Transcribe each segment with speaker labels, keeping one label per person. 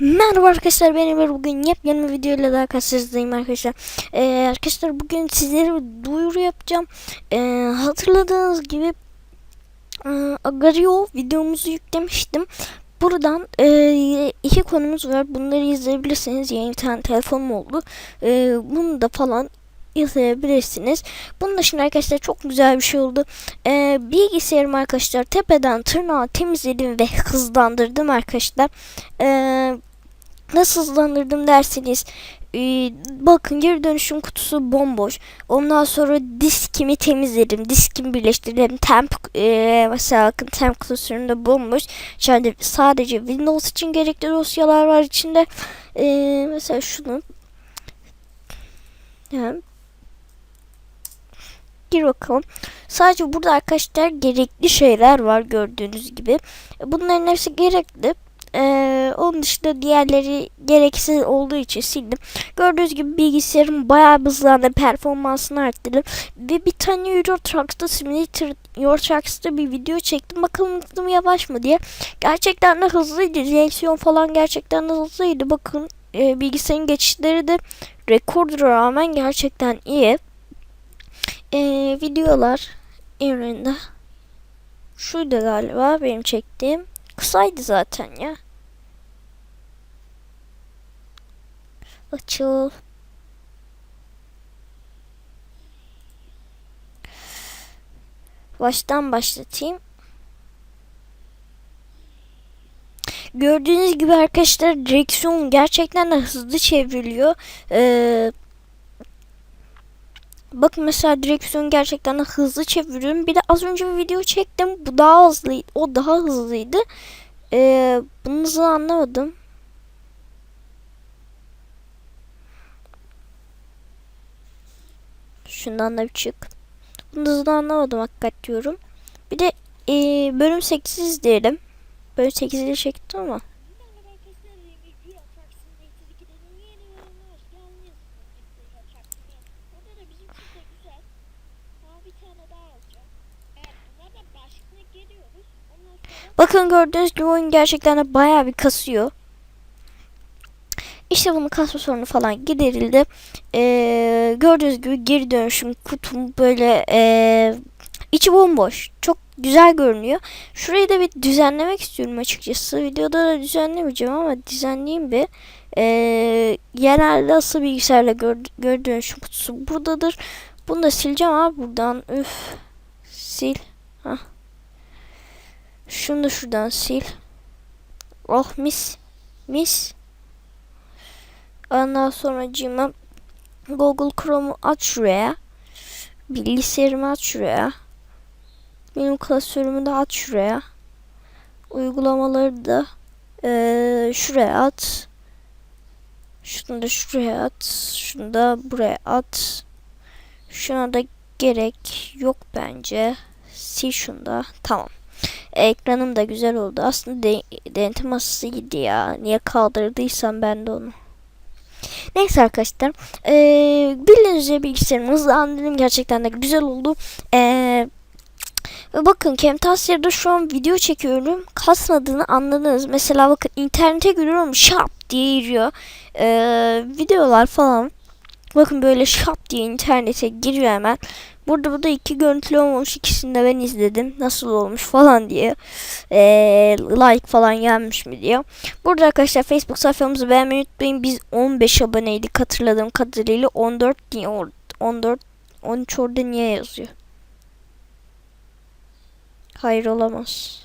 Speaker 1: Merhaba arkadaşlar benim Emir bugün yepyeni bir video ile daha karşınızdayım arkadaşlar. Ee, arkadaşlar bugün sizlere bir duyuru yapacağım. Ee, hatırladığınız gibi e, Agario videomuzu yüklemiştim. Buradan e, iki konumuz var. Bunları izleyebilirsiniz. Yeni bir tane telefonum oldu. E, bunu da falan izleyebilirsiniz. Bunun dışında arkadaşlar çok güzel bir şey oldu. Ee, bilgisayarımı arkadaşlar tepeden tırnağa temizledim ve hızlandırdım arkadaşlar. Ee, nasıl hızlandırdım derseniz e, bakın geri dönüşüm kutusu bomboş. Ondan sonra diskimi temizledim. Diskimi birleştirdim. Temp e, mesela bakın temp da bomboş. Sadece, sadece Windows için gerekli dosyalar var içinde. E, mesela şunu yani gir bakalım. Sadece burada arkadaşlar gerekli şeyler var gördüğünüz gibi. Bunların hepsi gerekli. Ee, onun dışında diğerleri gereksiz olduğu için sildim. Gördüğünüz gibi bilgisayarım bayağı hızlandı. Performansını arttırdım. Ve bir tane Euro Truck'ta Simulator Euro Trucks'ta bir video çektim. Bakalım hızlı mı yavaş mı diye. Gerçekten de hızlıydı. Direksiyon falan gerçekten de hızlıydı. Bakın e, bilgisayarın geçişleri de rekorda rağmen gerçekten iyi. E, videolar evreninde şuydu galiba benim çektiğim. Kısaydı zaten ya. Açıl. Baştan başlatayım. Gördüğünüz gibi arkadaşlar direksiyon gerçekten de hızlı çevriliyor. Ee, bakın mesela direksiyon gerçekten de hızlı çeviriyorum. Bir de az önce bir video çektim. Bu daha hızlıydı. O daha hızlıydı. Ee, bunu hızlı anlamadım. Şundan da bir çık. Bunu hızlı anlamadım hakikat diyorum. Bir de e, bölüm 8 izleyelim. Bölüm 8'i çektim ama.
Speaker 2: Merhaba arkadaşlar, Review Attraction Matrix 2'denin yeni bölümüne hoş geldiniz. Review Attraction'ı. Burada da bizim için de güzel. Daha bir tane daha alacağım. Evet, bunlar da başlıkına geliyoruz. Ondan sonra
Speaker 1: Bakın gördüğünüz gibi oyun gerçekten de bayağı bir kasıyor. İşte bunun kasma sorunu falan giderildi. Ee, gördüğünüz gibi geri dönüşüm kutum böyle ee, içi bomboş. Çok güzel görünüyor. Şurayı da bir düzenlemek istiyorum açıkçası. Videoda da düzenlemeyeceğim ama düzenleyeyim bir. Ee, genelde asıl bilgisayarla gör, geri dönüşüm kutusu buradadır. Bunu da sileceğim abi buradan. Üf. Sil. Hah. Şunu da şuradan sil. Oh mis. Mis. Ondan sonra cima Google Chrome'u aç şuraya. Bilgisayarımı aç şuraya. Benim klasörümü de aç şuraya. Uygulamaları da eee, şuraya at. Şunu da şuraya at. Şunu da buraya at. Şuna da gerek yok bence. Sil şunu da. Tamam. Ekranım da güzel oldu. Aslında de denetim masasıydı ya. Niye kaldırdıysam ben de onu. Neyse arkadaşlar. Ee, bildiğiniz üzere bilgisayarımı hızlandırdım. Gerçekten de güzel oldu. Ee, ve bakın Camtasia'da şu an video çekiyorum. Kasmadığını anladınız. Mesela bakın internete giriyorum şap diye giriyor. Ee, videolar falan. Bakın böyle şap diye internete giriyor hemen. Burada bu da iki görüntülü olmuş. İkisini de ben izledim. Nasıl olmuş falan diye. Ee, like falan gelmiş mi diye. Burada arkadaşlar Facebook sayfamızı beğenmeyi unutmayın. Biz 15 aboneydik hatırladığım kadarıyla. 14 diye 14 13 orada niye yazıyor? Hayır olamaz.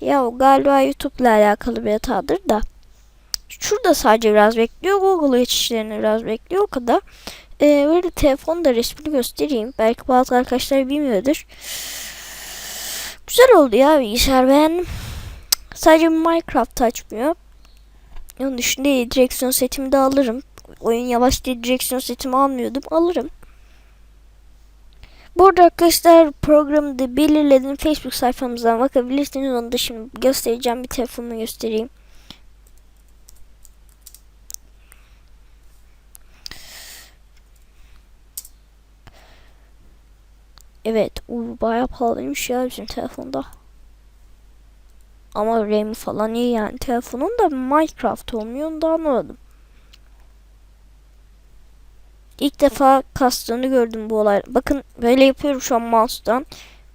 Speaker 1: Ya o galiba YouTube'la alakalı bir hatadır da. Şurada sadece biraz bekliyor. Google geçişlerini biraz bekliyor o kadar. Ee, böyle telefon da resmini göstereyim. Belki bazı arkadaşlar bilmiyordur. Güzel oldu ya bilgisayar beğendim. Sadece Minecraft açmıyor. Onun dışında direksiyon setimi de alırım. Oyun yavaş diye direksiyon setimi almıyordum. Alırım. Burada arkadaşlar programı da belirledim. Facebook sayfamızdan bakabilirsiniz. Onu da şimdi göstereceğim. Bir telefonumu göstereyim. Evet. O bayağı pahalıymış ya bizim telefonda. Ama RAM falan iyi yani. Telefonun da Minecraft olmuyor onu da anlamadım. İlk defa kastığını gördüm bu olay. Bakın böyle yapıyorum şu an mouse'dan.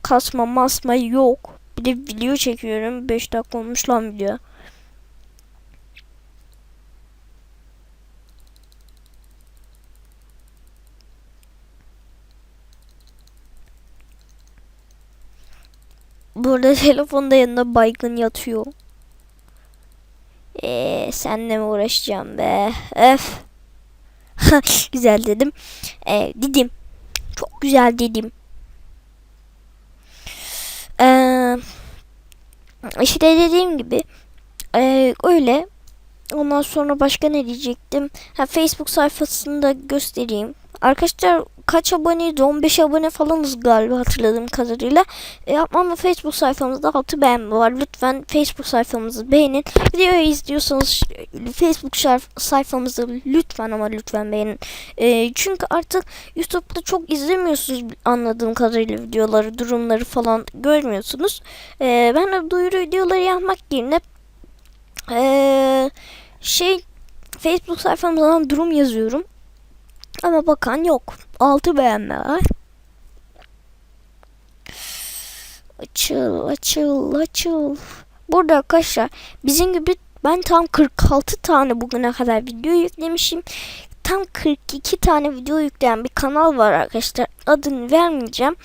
Speaker 1: Kasma masma yok. Bir de video çekiyorum. 5 dakika olmuş lan video. Burada telefonda yanında baygın yatıyor. Eee senle mi uğraşacağım be? Öf. güzel dedim. Ee, dedim. Çok güzel dedim. Ee, işte dediğim gibi ee, öyle. Ondan sonra başka ne diyecektim? Ha, Facebook sayfasını da göstereyim. Arkadaşlar kaç aboneydi? 15 abone falanız galiba hatırladığım kadarıyla. E, ama Facebook sayfamızda 6 beğenme var. Lütfen Facebook sayfamızı beğenin. Videoyu izliyorsanız Facebook sayfamızı lütfen ama lütfen beğenin. E, çünkü artık YouTube'da çok izlemiyorsunuz anladığım kadarıyla videoları, durumları falan görmüyorsunuz. E, ben de duyuru videoları yapmak yerine e, şey Facebook sayfamızdan durum yazıyorum. Ama bakan yok. 6 beğenme var. Açıl, açıl, açıl. Burada arkadaşlar bizim gibi ben tam 46 tane bugüne kadar video yüklemişim. Tam 42 tane video yükleyen bir kanal var arkadaşlar. Adını vermeyeceğim.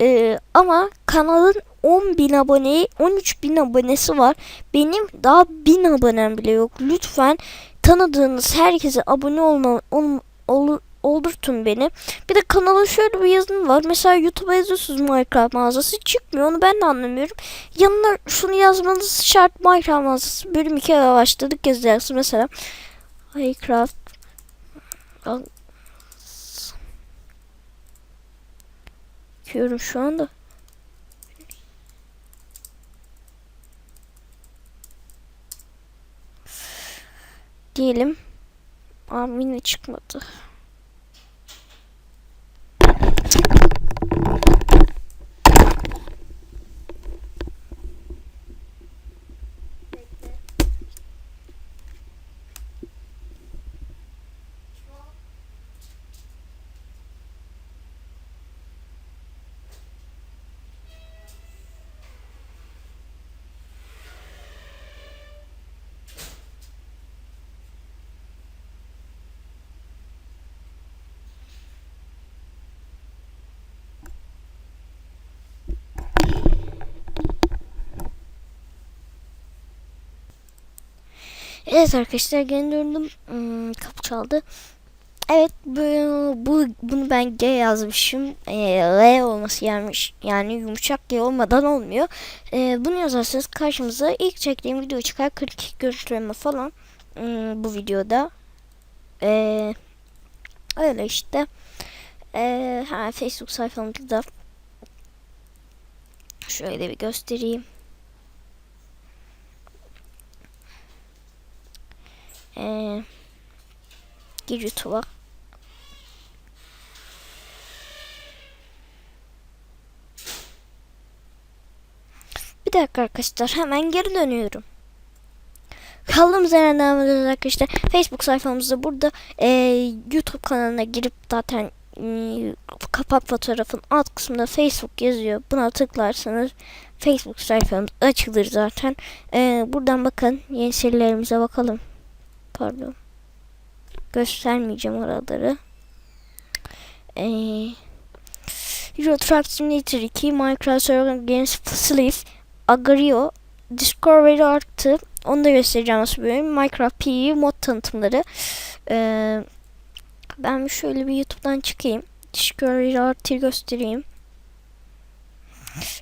Speaker 1: Ee, ama kanalın 10 bin aboneyi 13 bin abonesi var. Benim daha 1000 abonem bile yok. Lütfen tanıdığınız herkese abone olma, ol, ol- oldurtun beni. Bir de kanala şöyle bir yazım var. Mesela YouTube'a yazıyorsunuz Minecraft mağazası çıkmıyor. Onu ben de anlamıyorum. Yanına şunu yazmanız şart Minecraft mağazası. Bölüm 2'ye başladık yazacaksın mesela. Minecraft Bakıyorum şu anda. Diyelim. Aa yine çıkmadı. Evet arkadaşlar geri döndüm. Hmm, kapı çaldı. Evet bu, bu bunu ben G yazmışım. Ee, L olması gelmiş. Yani yumuşak G olmadan olmuyor. Ee, bunu yazarsanız karşımıza ilk çektiğim video çıkar. 42 görüntüleme falan. Hmm, bu videoda. Ee, öyle işte. Ee, ha, Facebook sayfamda da şöyle bir göstereyim. Ee, gir YouTube'a. Bir dakika arkadaşlar hemen geri dönüyorum. Kaldığımız yerden devam ediyoruz arkadaşlar. Facebook sayfamızda burada ee, YouTube kanalına girip zaten ee, kapak fotoğrafın alt kısmında Facebook yazıyor. Buna tıklarsanız Facebook sayfamız açılır zaten. Ee, buradan bakın yeni serilerimize bakalım. Pardon. Göstermeyeceğim oraları. Ee, Euro Truck Simulator 2, Minecraft Survival Games Sleeve, Agario, Discovery arttı. Onu da göstereceğim nasıl bölüm. Minecraft PvE mod tanıtımları. Ee, ben şöyle bir YouTube'dan çıkayım. Discovery artı göstereyim.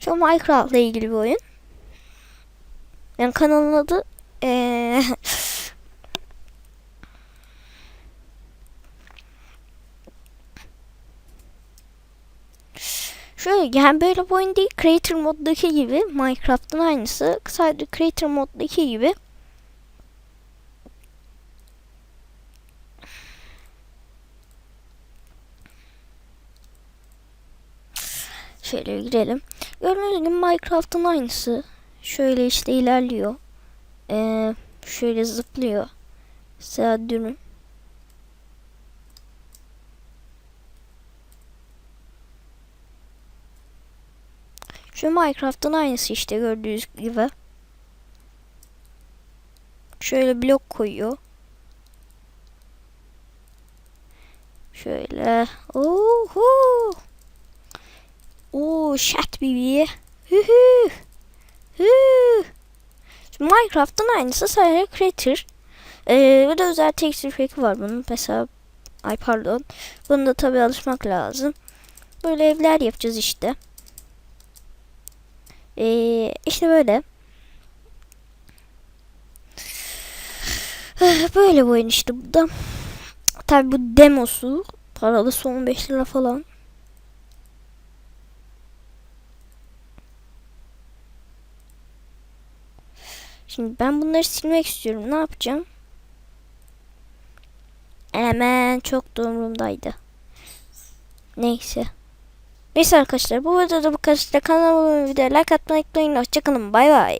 Speaker 1: Şu Minecraft ile ilgili bir oyun. Yani kanalın adı ee, Şöyle yani böyle bir oyun değil. Creator moddaki gibi Minecraft'ın aynısı. Sadece Creator moddaki gibi. Şöyle girelim. Gördüğünüz gibi Minecraft'ın aynısı. şöyle işte ilerliyor. Ee, şöyle zıplıyor. Mesela dünün. Şu Minecraft'ın aynısı işte gördüğünüz gibi. Şöyle blok koyuyor. Şöyle. Oho. Oo, şat bibi. Hühü. Hü. Şu Minecraft'ın aynısı sadece Creator. Ee, bir de özel texture pack'i var bunun. Mesela ay pardon. Bunu da tabii alışmak lazım. Böyle evler yapacağız işte. Ee, işte böyle. Böyle bu oyun işte bu da. Tabi bu demosu. Paralı son 5 lira falan. Şimdi ben bunları silmek istiyorum. Ne yapacağım? Hemen çok da umurumdaydı. Neyse. Neyse arkadaşlar bu videoda bu kadar. Kanalıma abone olmayı, like atmayı unutmayın. Hoşçakalın. Bay bay.